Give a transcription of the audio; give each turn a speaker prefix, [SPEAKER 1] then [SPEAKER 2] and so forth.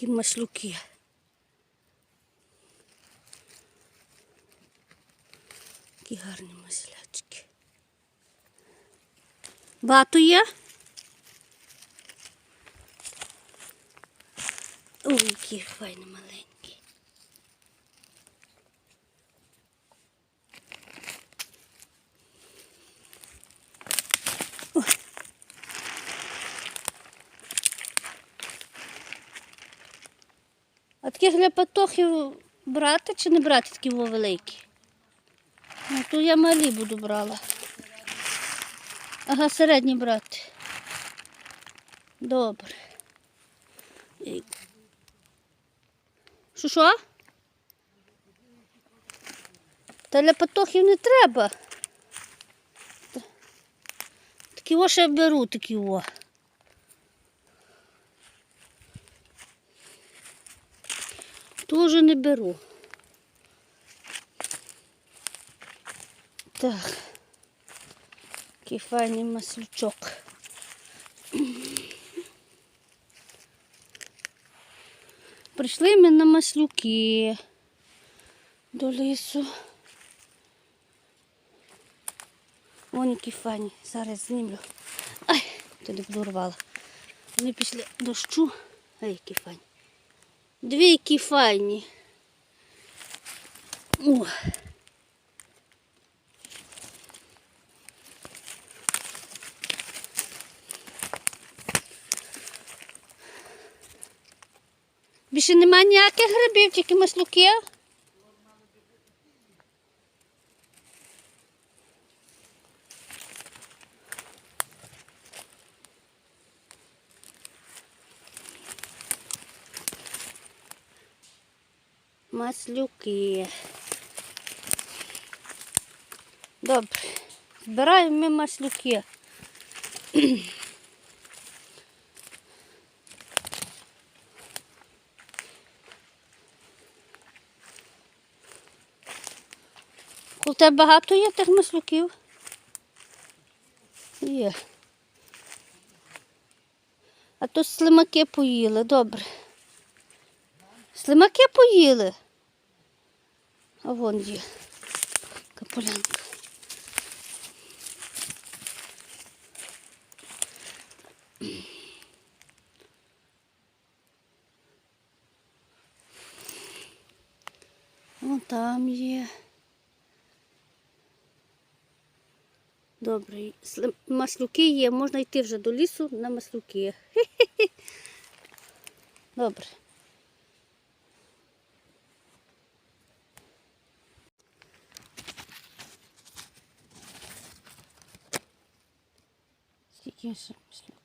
[SPEAKER 1] Такі маслюки. Такі гарні маслячки. Багато є? Ой, які файні маленькі. Таких для патохів брати чи не брати такі великі? Ну, то я малі буду брала. Ага, середні брати. Добре. Що що? Та для патохів не треба. Такі о ще беру, такі о. Тоже не беру. Так. Такий файний маслючок. Прийшли ми на маслюки до лісу. Вон які файні. Зараз знімлю. Ай, туди подорвала. Вони після дощу. Ай, які файні. Дві які файні. О. Більше немає ніяких грибів, тільки маслюки. Маслюки. Добре. Збираємо ми маслюки. У тебе багато є тих маслюків? Є. А то слимаки поїли, добре. Слимаки поїли. А вон є каполянка. Вон там є. Добре, маслюки є, можна йти вже до лісу на маслюки. Добре. Скільки ще маслюків?